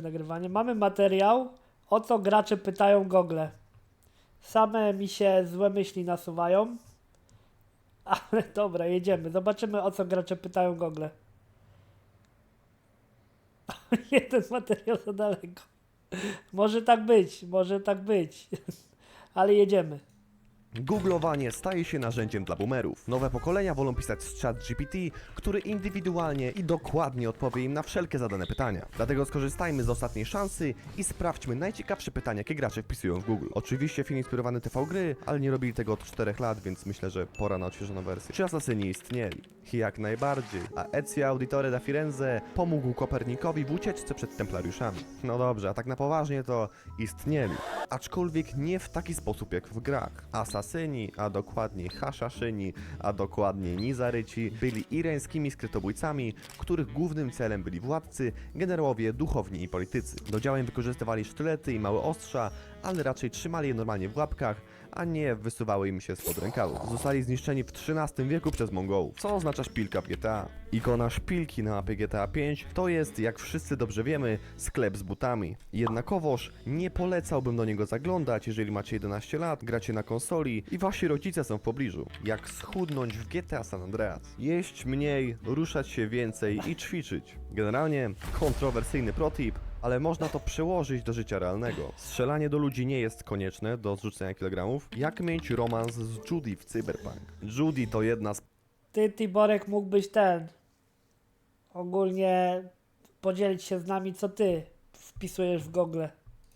nagrywanie. Mamy materiał, o co gracze pytają Google. Same mi się złe myśli nasuwają. Ale dobra, jedziemy. Zobaczymy, o co gracze pytają Google. Jeden materiał za daleko. Może tak być, może tak być. Ale jedziemy. Googlowanie staje się narzędziem dla boomerów. Nowe pokolenia wolą pisać z chat GPT, który indywidualnie i dokładnie odpowie im na wszelkie zadane pytania. Dlatego skorzystajmy z ostatniej szansy i sprawdźmy najciekawsze pytania, jakie gracze wpisują w Google. Oczywiście film inspirowany TV gry, ale nie robili tego od 4 lat, więc myślę, że pora na odświeżoną wersję. Czy asasyni istnieli? Jak najbardziej. A Ezio Auditore da Firenze pomógł Kopernikowi w ucieczce przed templariuszami. No dobrze, a tak na poważnie to istnieli. Aczkolwiek nie w taki sposób jak w grach. Asasyni, a dokładniej haszaszyni, a dokładniej nizaryci, byli irańskimi skrytobójcami, których głównym celem byli władcy, generałowie, duchowni i politycy. Do działań wykorzystywali sztylety i małe ostrza, ale raczej trzymali je normalnie w łapkach, a nie wysuwały im się spod rękawów. Zostali zniszczeni w XIII wieku przez Mongołów, co oznacza szpilka w GTA. Ikona szpilki na mapie GTA 5 to jest, jak wszyscy dobrze wiemy, sklep z butami. Jednakowoż nie polecałbym do niego zaglądać, jeżeli macie 11 lat, gracie na konsoli i wasi rodzice są w pobliżu. Jak schudnąć w GTA San Andreas. Jeść mniej, ruszać się więcej i ćwiczyć. Generalnie kontrowersyjny protip, ale można to przełożyć do życia realnego. Strzelanie do ludzi nie jest konieczne do zrzucenia kilogramów. Jak mieć romans z Judy w Cyberpunk? Judy to jedna z Ty, Tiborek, mógłbyś ten. Ogólnie podzielić się z nami, co ty wpisujesz w Google.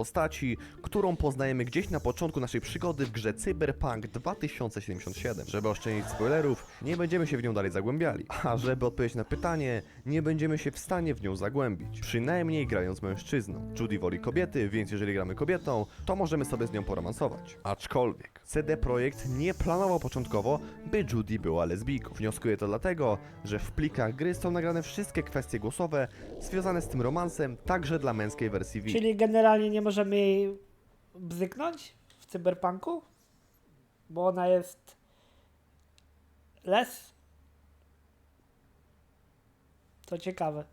Postaci, którą poznajemy gdzieś na początku naszej przygody w grze Cyberpunk 2077. Żeby oszczędzić spoilerów, nie będziemy się w nią dalej zagłębiali, a żeby odpowiedzieć na pytanie, nie będziemy się w stanie w nią zagłębić, przynajmniej grając mężczyzną. Judy woli kobiety, więc jeżeli gramy kobietą, to możemy sobie z nią poromansować. Aczkolwiek, CD Projekt nie planował początkowo, by Judy była lesbijką. Wnioskuję to dlatego, że w plikach gry są nagrane wszystkie kwestie głosowe związane z tym romansem, także dla męskiej wersji Wii. Czyli generalnie nie możemy jej bzyknąć w cyberpunku? Bo ona jest les? To ciekawe.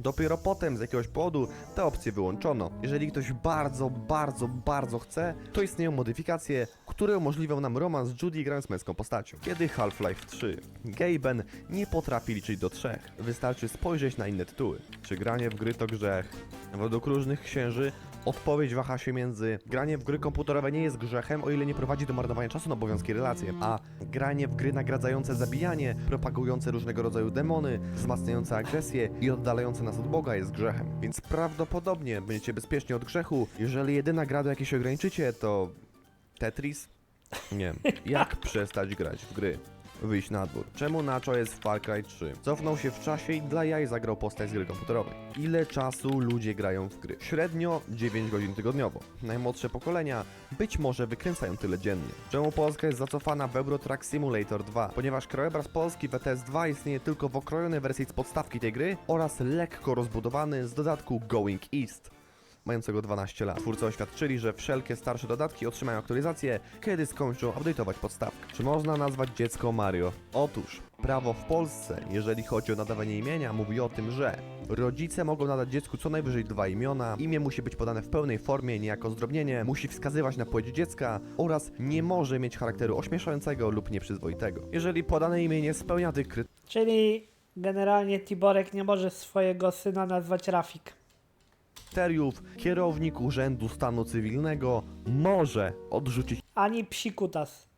Dopiero potem z jakiegoś powodu te opcje wyłączono. Jeżeli ktoś bardzo, bardzo, bardzo chce, to istnieją modyfikacje, które umożliwią nam romans z Judy grając męską postacią. Kiedy Half-Life 3. Gaben nie potrafi liczyć do trzech. Wystarczy spojrzeć na inne tytuły. Czy granie w gry to grzech? Według różnych księży odpowiedź waha się między granie w gry komputerowe nie jest grzechem, o ile nie prowadzi do marnowania czasu na obowiązki relacje, a granie w gry nagradzające zabijanie, propagujące różnego rodzaju demony, wzmacniające agresję i oddalające nas od Boga jest grzechem. Więc prawdopodobnie będziecie bezpiecznie od grzechu, jeżeli jedyna gra do jakiej się ograniczycie to Tetris? Nie. Jak przestać grać w gry? Wyjść na dwór. Czemu Nacho jest w Far Cry 3? Cofnął się w czasie i dla jaj zagrał postać z gry komputerowej. Ile czasu ludzie grają w gry? Średnio 9 godzin tygodniowo. Najmłodsze pokolenia być może wykręcają tyle dziennie. Czemu Polska jest zacofana w Euro Truck Simulator 2? Ponieważ krajobraz Polski w ETS 2 istnieje tylko w okrojonej wersji z podstawki tej gry oraz lekko rozbudowany z dodatku Going East mającego 12 lat. Twórcy oświadczyli, że wszelkie starsze dodatki otrzymają aktualizację, kiedy skończą update'ować podstawkę. Czy można nazwać dziecko Mario? Otóż, prawo w Polsce, jeżeli chodzi o nadawanie imienia, mówi o tym, że rodzice mogą nadać dziecku co najwyżej dwa imiona, imię musi być podane w pełnej formie, niejako zdrobnienie, musi wskazywać na płeć dziecka oraz nie może mieć charakteru ośmieszającego lub nieprzyzwoitego. Jeżeli podane imię nie spełnia tych kryteriów, Czyli generalnie Tiborek nie może swojego syna nazwać Rafik. Kryteriów, kierownik Urzędu Stanu Cywilnego może odrzucić Ani psikutas.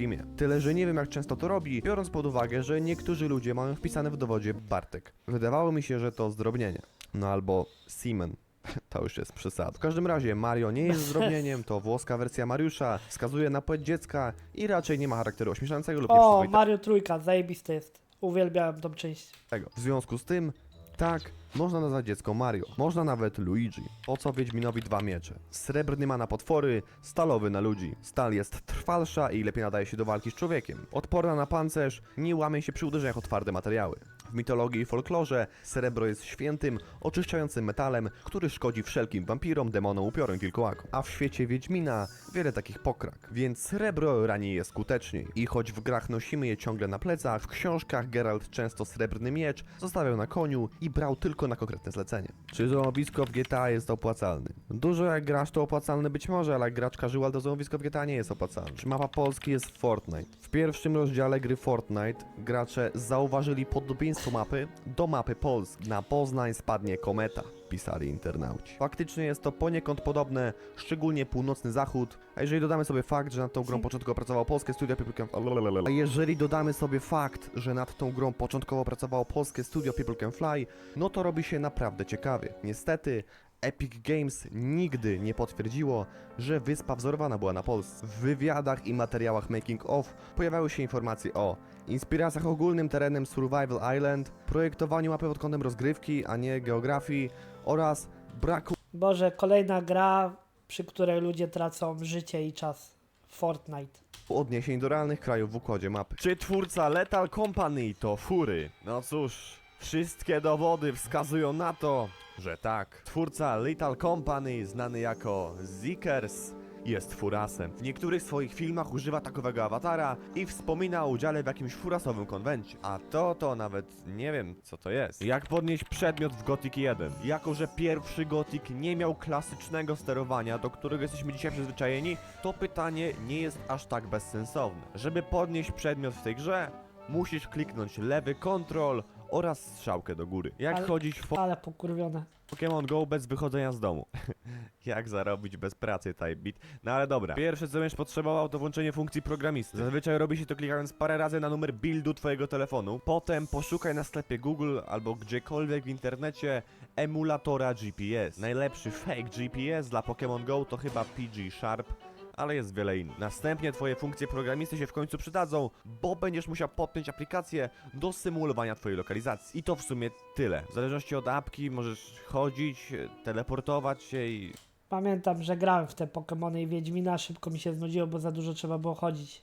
imię. Tyle, że nie wiem jak często to robi, biorąc pod uwagę, że niektórzy ludzie mają wpisane w dowodzie Bartek. Wydawało mi się, że to zdrobnienie. No albo Simen. To już jest przesada. W każdym razie Mario nie jest zdrobnieniem, to włoska wersja Mariusza, wskazuje na płeć dziecka i raczej nie ma charakteru ośmieszającego lub O, nieprzyzwoitego. Mario Trójka, zajebisty jest. Uwielbiałem tą część. W związku z tym, tak, można nazwać dziecko Mario. Można nawet Luigi. Po co Wiedźminowi dwa miecze? Srebrny ma na potwory, stalowy na ludzi. Stal jest trwalsza i lepiej nadaje się do walki z człowiekiem. Odporna na pancerz, nie łamie się przy uderzeniach o twarde materiały. W mitologii i folklorze srebro jest świętym, oczyszczającym metalem, który szkodzi wszelkim wampirom, demonom, upiorem, wilkołakom. A w świecie Wiedźmina wiele takich pokrak, więc srebro rani je skuteczniej. I choć w grach nosimy je ciągle na plecach, w książkach Geralt często srebrny miecz zostawiał na koniu i brał tylko na konkretne zlecenie. Czy złomowisko w GTA jest opłacalny? Dużo jak grasz to opłacalny być może, ale jak gracz casual to złomowisko w GTA nie jest opłacalne. Czy mapa Polski jest Fortnite? W pierwszym rozdziale gry Fortnite gracze zauważyli podobieństwo mapy do mapy Polski. Na Poznań spadnie kometa, pisali internauci. Faktycznie jest to poniekąd podobne, szczególnie północny zachód, a jeżeli dodamy sobie fakt, że nad tą grą początkowo pracowało polskie studio People Can Fly, a jeżeli dodamy sobie fakt, że nad tą grą początkowo pracowało polskie studio People Can Fly, no to robi się naprawdę ciekawie. Niestety, Epic Games nigdy nie potwierdziło, że wyspa wzorowana była na Polsce. W wywiadach i materiałach making of pojawiały się informacje o inspiracjach ogólnym terenem Survival Island, projektowaniu mapy pod kątem rozgrywki, a nie geografii oraz braku Boże, kolejna gra, przy której ludzie tracą życie i czas. Fortnite. odniesień do realnych krajów w układzie mapy. Czy twórca Lethal Company to fury? No cóż, wszystkie dowody wskazują na to, że tak. Twórca Lethal Company, znany jako Zikers, jest furasem. W niektórych swoich filmach używa takowego awatara i wspomina o udziale w jakimś furasowym konwencie. A to, to nawet nie wiem, co to jest. Jak podnieść przedmiot w Gothic 1? Jako, że pierwszy Gothic nie miał klasycznego sterowania, do którego jesteśmy dzisiaj przyzwyczajeni, to pytanie nie jest aż tak bezsensowne. Żeby podnieść przedmiot w tej grze, musisz kliknąć lewy kontrol oraz strzałkę do góry. Jak Ale- chodzić w Ale pokurwione. Pokémon Go bez wychodzenia z domu. Jak zarobić bez pracy Typebit? No ale dobra. Pierwsze co będziesz potrzebował to włączenie funkcji programisty. Zazwyczaj robi się to klikając parę razy na numer buildu twojego telefonu. Potem poszukaj na sklepie Google albo gdziekolwiek w internecie emulatora GPS. Najlepszy fake GPS dla Pokémon Go to chyba PG Sharp ale jest wiele innych. Następnie twoje funkcje programisty się w końcu przydadzą, bo będziesz musiał podpiąć aplikację do symulowania twojej lokalizacji. I to w sumie tyle. W zależności od apki możesz chodzić, teleportować się i... Pamiętam, że grałem w te Pokémony i Wiedźmina, szybko mi się znudziło, bo za dużo trzeba było chodzić.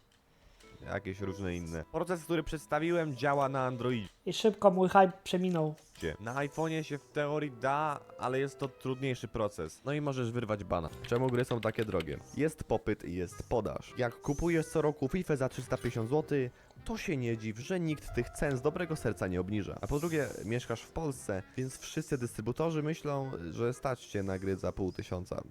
Jakieś różne inne. Proces, który przedstawiłem działa na Androidzie. I szybko mój hype przeminął. Na iPhone'ie się w teorii da, ale jest to trudniejszy proces. No i możesz wyrwać bana. Czemu gry są takie drogie? Jest popyt i jest podaż. Jak kupujesz co roku FIFA za 350 zł, to się nie dziw, że nikt tych cen z dobrego serca nie obniża. A po drugie, mieszkasz w Polsce, więc wszyscy dystrybutorzy myślą, że stać cię na gry za pół tysiąca.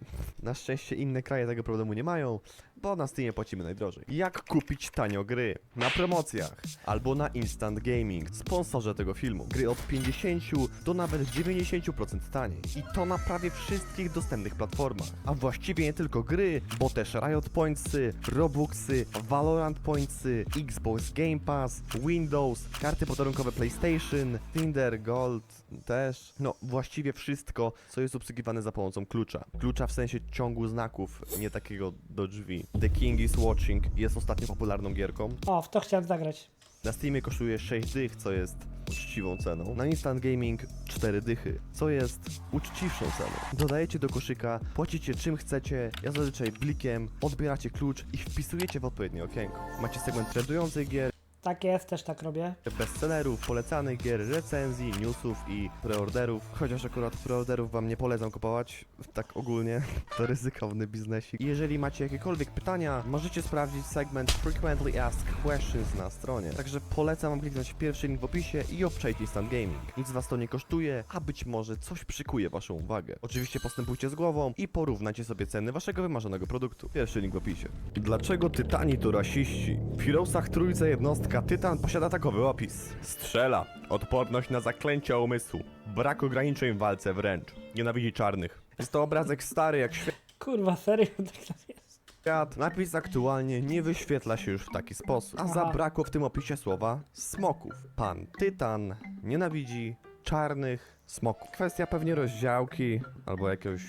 Na szczęście inne kraje tego problemu nie mają, bo na Steamie płacimy najdrożej. Jak kupić tanio gry? Na promocjach albo na Instant Gaming, sponsorze tego filmu. Gry od 50 do nawet 90% taniej. I to na prawie wszystkich dostępnych platformach. A właściwie nie tylko gry, bo też Riot Pointsy, Robuxy, Valorant Pointsy, Xbox Game Pass, Windows, karty podarunkowe PlayStation, Tinder Gold też. No, właściwie wszystko, co jest obsługiwane za pomocą klucza. Klucza w sensie ciągu znaków, nie takiego do drzwi. The King is Watching jest ostatnio popularną gierką. O, w to chciałem zagrać. Na Steamie kosztuje 6 dych, co jest uczciwą ceną. Na Instant Gaming 4 dychy, co jest uczciwszą ceną. Dodajecie do koszyka, płacicie czym chcecie, ja zazwyczaj blikiem, odbieracie klucz i wpisujecie w odpowiednie okienko. Macie segment tradujących gier, Tak jest, też tak robię. bestsellerów, polecanych gier, recenzji, newsów i preorderów. Chociaż akurat preorderów wam nie polecam kupować, tak ogólnie, to ryzykowny biznesik. Jeżeli macie jakiekolwiek pytania, możecie sprawdzić segment Frequently Asked Questions na stronie. Także polecam wam kliknąć pierwszy link w opisie i obczajcie Instant Gaming. Nic was to nie kosztuje, a być może coś przykuje waszą uwagę. Oczywiście postępujcie z głową i porównajcie sobie ceny waszego wymarzonego produktu. Pierwszy link w opisie. Dlaczego Tytani to rasiści? W Heroesach trójce jednostka Tytan posiada takowy opis. Strzela. Odporność na zaklęcia umysłu. Brak ograniczeń w walce wręcz. Nienawidzi czarnych. Jest to obrazek stary jak Kurwa, serio, tak to jest. świat. Napis aktualnie nie wyświetla się już w taki sposób. A Aha. zabrakło w tym opisie słowa smoków. Pan Tytan nienawidzi czarnych smoków. Kwestia pewnie rozdziałki albo jakiegoś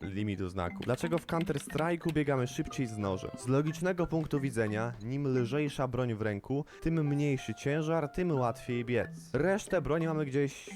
limitu znaku. Dlaczego w Counter Strike'u biegamy szybciej z nożem? Z logicznego punktu widzenia, nim lżejsza broń w ręku, tym mniejszy ciężar, tym łatwiej biec. Resztę broni mamy gdzieś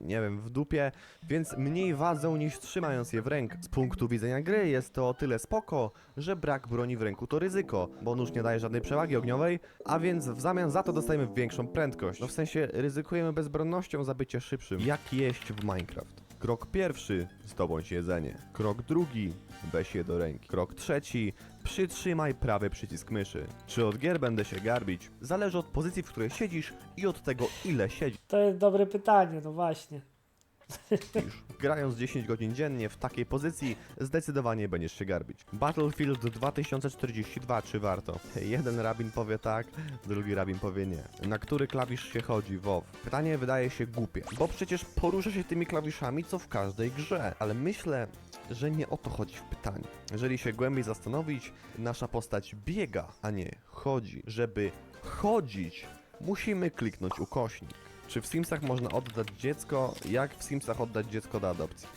nie wiem, w dupie, więc mniej wadzą niż trzymając je w ręku. Z punktu widzenia gry jest to o tyle spoko, że brak broni w ręku to ryzyko, bo nóż nie daje żadnej przewagi ogniowej, a więc w zamian za to dostajemy większą prędkość. No w sensie ryzykujemy bezbronnością za bycie szybszym. Jak jeść w Minecraft? Krok pierwszy, zdobądź jedzenie. Krok drugi, weź je do ręki. Krok trzeci, przytrzymaj prawy przycisk myszy. Czy od gier będę się garbić? Zależy od pozycji, w której siedzisz i od tego, ile siedzisz. To jest dobre pytanie, no właśnie. Grając 10 godzin dziennie w takiej pozycji, zdecydowanie będziesz się garbić. Battlefield 2042, czy warto? Jeden rabin powie tak, drugi rabin powie nie. Na który klawisz się chodzi, WoW? Pytanie wydaje się głupie, bo przecież porusza się tymi klawiszami, co w każdej grze. Ale myślę, że nie o to chodzi w pytaniu. Jeżeli się głębiej zastanowić, nasza postać biega, a nie chodzi. Żeby chodzić, musimy kliknąć ukośnik. Czy w Simsach można oddać dziecko? Jak w Simsach oddać dziecko do adopcji?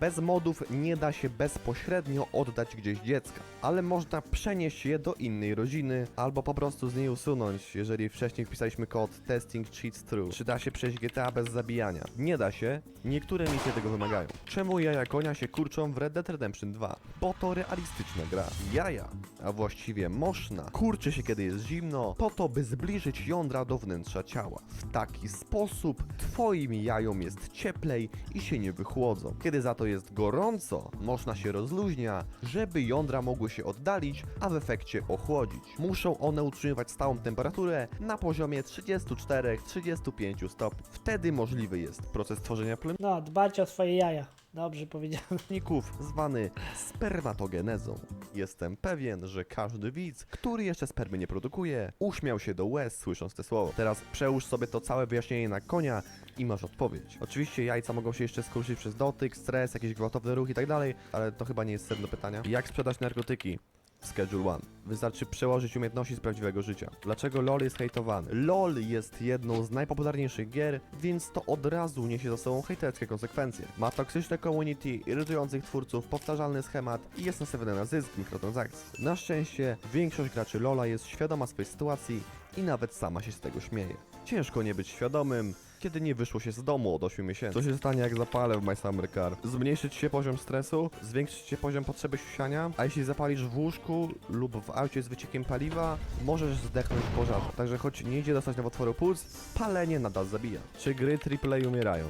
Bez modów nie da się bezpośrednio oddać gdzieś dziecka, ale można przenieść je do innej rodziny albo po prostu z niej usunąć, jeżeli wcześniej wpisaliśmy kod testing cheats true. Czy da się przejść GTA bez zabijania? Nie da się, niektóre misje tego wymagają. Czemu jaja konia się kurczą w Red Dead Redemption 2? Bo to realistyczna gra. Jaja, a właściwie moszna, kurczy się kiedy jest zimno, po to by zbliżyć jądra do wnętrza ciała. W taki sposób twoim jajom jest cieplej i się nie wychłodzą. Kiedy za to jest gorąco, moszna się rozluźnia, żeby jądra mogły się oddalić, a w efekcie ochłodzić. Muszą one utrzymywać stałą temperaturę na poziomie 34-35 stopni. Wtedy możliwy jest proces tworzenia No, dbać o swoje jaja. Dobrze powiedziane. zwany spermatogenezą. Jestem pewien, że każdy widz, który jeszcze spermy nie produkuje, uśmiał się do łez słysząc te słowo. Teraz przełóż sobie to całe wyjaśnienie na konia i masz odpowiedź. Oczywiście jajca mogą się jeszcze skurczyć przez dotyk, stres, jakiś gwałtowny ruch i tak dalej, ale to chyba nie jest sedno pytania. Jak sprzedać narkotyki? Schedule 1. Wystarczy przełożyć umiejętności z prawdziwego życia. Dlaczego LoL jest hejtowany? LoL jest jedną z najpopularniejszych gier, więc to od razu niesie za sobą hejterskie konsekwencje. Ma toksyczne community, irytujących twórców, powtarzalny schemat i jest nastawiony na zysk mikrotransakcji. Na szczęście większość graczy LoLa jest świadoma swojej sytuacji i nawet sama się z tego śmieje. Ciężko nie być świadomym, kiedy nie wyszło się z domu od 8 miesięcy. Co się stanie jak zapalę w My Summer Car? Zmniejszyć się poziom stresu, zwiększyć się poziom potrzeby siusiania, a jeśli zapalisz w łóżku lub w aucie z wyciekiem paliwa, możesz zdechnąć w pożarze. Także choć nie idzie dostać nowotworu płuc, palenie nadal zabija. Czy gry AAA umierają?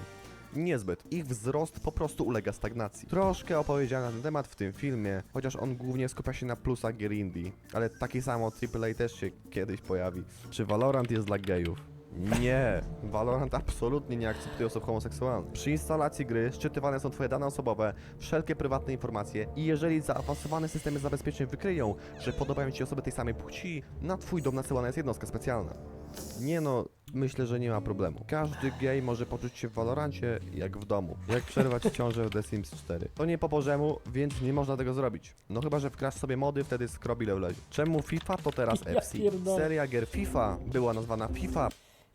Niezbyt. Ich wzrost po prostu ulega stagnacji. Troszkę opowiedziałem na ten temat w tym filmie, chociaż on głównie skupia się na plusach gier indie, ale takie samo AAA też się kiedyś pojawi. Czy Valorant jest dla gejów? Nie, Valorant absolutnie nie akceptuje osób homoseksualnych. Przy instalacji gry szczytywane są twoje dane osobowe, wszelkie prywatne informacje i jeżeli zaawansowane systemy zabezpieczeń wykryją, że podobają ci osoby tej samej płci, na twój dom nasyłana jest jednostka specjalna. Nie no, myślę, że nie ma problemu. Każdy gej może poczuć się w Valorancie jak w domu. Jak przerwać ciążę w The Sims 4. To nie po bożemu, więc nie można tego zrobić. No chyba, że wkrasz sobie mody, wtedy skrobile wlezie. Czemu FIFA to teraz FC? Seria gier FIFA była nazwana FIFA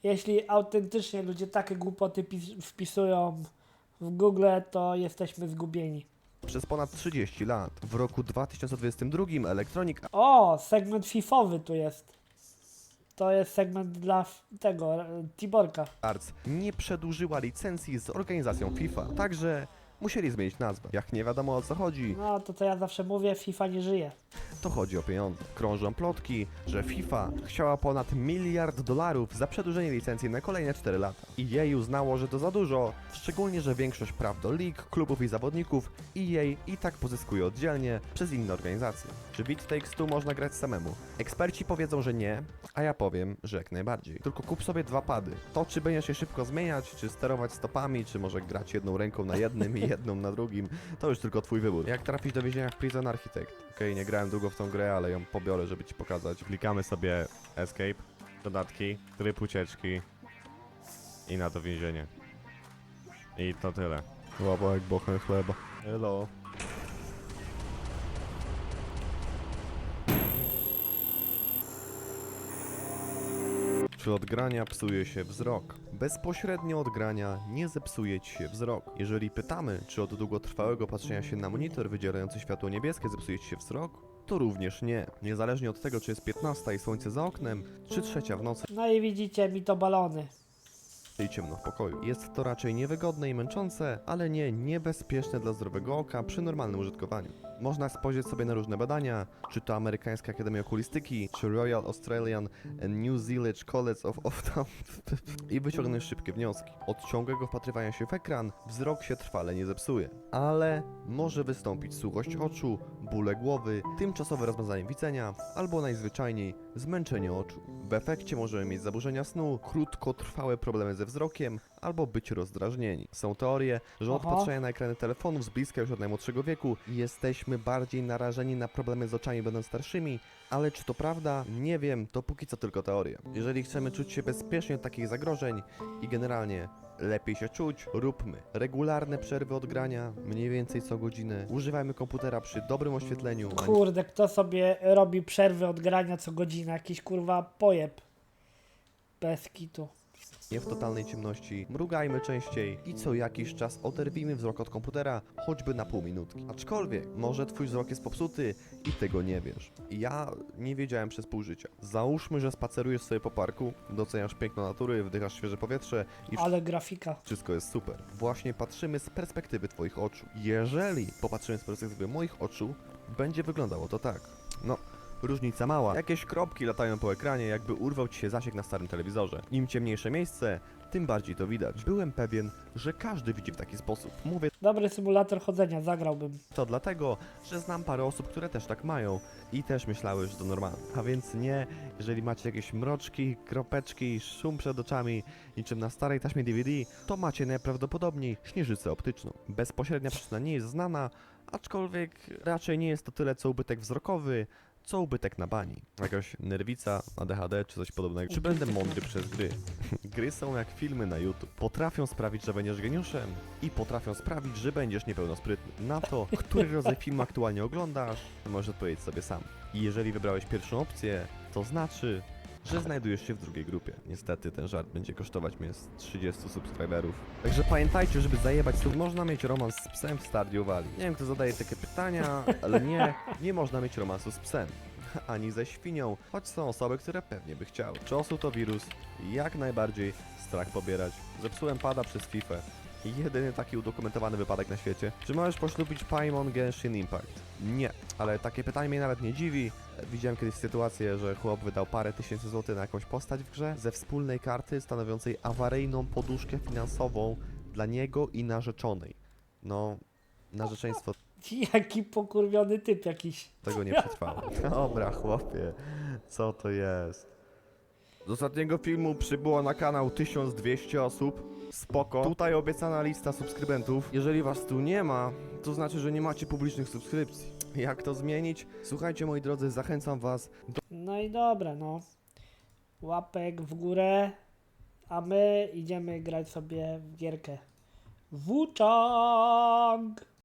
Jeśli autentycznie ludzie takie głupoty pis- wpisują w Google, to jesteśmy zgubieni. przez ponad 30 lat. W roku 2022 Electronic O, segment FIFowy tu jest. To jest segment dla tego, Tiborka. Arts nie przedłużyła licencji z organizacją FIFA, także musieli zmienić nazwę. Jak nie wiadomo o co chodzi, No to co ja zawsze mówię, FIFA nie żyje. To chodzi o pieniądze. Krążą plotki, że FIFA chciała ponad miliard dolarów za przedłużenie licencji na kolejne 4 lata. I jej uznało, że to za dużo, szczególnie, że większość praw do lig, klubów i zawodników EA i tak pozyskuje oddzielnie przez inne organizacje. Czy Beat Takes Two można grać samemu? Eksperci powiedzą, że nie, a ja powiem, że jak najbardziej. Tylko kup sobie dwa pady. To, czy będziesz się szybko zmieniać, czy sterować stopami, czy może grać jedną ręką na jednym i jedną na drugim, to już tylko twój wybór. Jak trafić do więzienia w Prison Architect? Okej, nie grałem długo w tą grę, ale ją pobiorę, żeby ci pokazać. Klikamy sobie Escape, dodatki, tryb ucieczki i na to więzienie. I to tyle. Łapa jak bochen chleba. Hello. Czy od grania psuje się wzrok? Bezpośrednio od grania nie zepsuje ci się wzrok. Jeżeli pytamy, czy od długotrwałego patrzenia się na monitor wydzierający światło niebieskie zepsuje ci się wzrok, to również nie. Niezależnie od tego, czy jest 15 i słońce za oknem, czy trzecia w nocy. No i widzicie, mi to balony. I ciemno w pokoju. Jest to raczej niewygodne i męczące, ale nie niebezpieczne dla zdrowego oka przy normalnym użytkowaniu. Można spojrzeć sobie na różne badania, czy to Amerykańska Akademia Okulistyki, czy Royal Australian and New Zealand College of Ophthalmology i wyciągnąć szybkie wnioski. Od ciągłego wpatrywania się w ekran wzrok się trwale nie zepsuje, ale może wystąpić suchość oczu, bóle głowy, tymczasowe rozmazanie widzenia albo najzwyczajniej zmęczenie oczu. W efekcie możemy mieć zaburzenia snu, krótkotrwałe problemy ze wzrokiem albo być rozdrażnieni. Są teorie, że od Aha. patrzenia na ekrany telefonów z bliska już od najmłodszego wieku jesteśmy bardziej narażeni na problemy z oczami będąc starszymi, ale czy to prawda? Nie wiem, to póki co tylko teorie. Jeżeli chcemy czuć się bezpiecznie od takich zagrożeń i generalnie lepiej się czuć, róbmy regularne przerwy od grania, mniej więcej co godzinę. Używajmy komputera przy dobrym oświetleniu, a Kurde, kto sobie robi przerwy od grania co godzinę? Jakiś kurwa pojeb. Bez kitu. Nie w totalnej ciemności. Mrugajmy częściej i co jakiś czas oderwijmy wzrok od komputera, choćby na pół minutki. Aczkolwiek, może twój wzrok jest popsuty i tego nie wiesz. Ja nie wiedziałem przez pół życia. Załóżmy, że spacerujesz sobie po parku, doceniasz piękno natury, wdychasz świeże powietrze i Ale grafika. Wszystko jest super. Właśnie patrzymy z perspektywy Twoich oczu. Jeżeli popatrzymy z perspektywy moich oczu, będzie wyglądało to tak. No, różnica mała. Jakieś kropki latają po ekranie, jakby urwał Ci się zasięg na starym telewizorze. Im ciemniejsze miejsce, tym bardziej to widać. Byłem pewien, że każdy widzi w taki sposób. Mówię Dobry symulator chodzenia, zagrałbym. to dlatego, że znam parę osób, które też tak mają i też myślały, że to normalne. A więc nie, jeżeli macie jakieś mroczki, kropeczki, szum przed oczami, niczym na starej taśmie DVD, to macie najprawdopodobniej śnieżycę optyczną. Bezpośrednia przyczyna nie jest znana, aczkolwiek raczej nie jest to tyle co ubytek wzrokowy, co ubytek na bani. Jakaś nerwica, ADHD czy coś podobnego. Czy będę mądry przez gry? Gry są jak filmy na YouTube. Potrafią sprawić, że będziesz geniuszem i potrafią sprawić, że będziesz niepełnosprytny. Na to, który rodzaj filmu aktualnie oglądasz, możesz odpowiedzieć sobie sam. I jeżeli wybrałeś pierwszą opcję, to znaczy, że znajdujesz się w drugiej grupie. Niestety ten żart będzie kosztować mnie z 30 subskryberów. Także pamiętajcie, żeby zajebać sub, można mieć romans z psem w Stardew Valley. Nie wiem kto zadaje takie pytania, ale nie, nie można mieć romansu z psem. Ani ze świnią, choć są osoby, które pewnie by chciały. Czy osób to wirus? Jak najbardziej strach pobierać. Zepsułem pada przez FIFA. Jedyny taki udokumentowany wypadek na świecie. Czy możesz poślubić Paimon Genshin Impact? Nie, ale takie pytanie mnie nawet nie dziwi. Widziałem kiedyś sytuację, że chłop wydał parę tysięcy złotych na jakąś postać w grze ze wspólnej karty stanowiącej awaryjną poduszkę finansową dla niego i narzeczonej. No, narzeczeństwo Jaki pokurwiony typ jakiś. tego nie przetrwało. Dobra, chłopie, co to jest? Z ostatniego filmu przybyło na kanał 1200 osób. Spoko. Tutaj obiecana lista subskrybentów. Jeżeli was tu nie ma, to znaczy, że nie macie publicznych subskrypcji. Jak to zmienić? Słuchajcie, moi drodzy, zachęcam was do No i dobra, no. Łapek w górę, a my idziemy grać sobie w gierkę. Wuchang!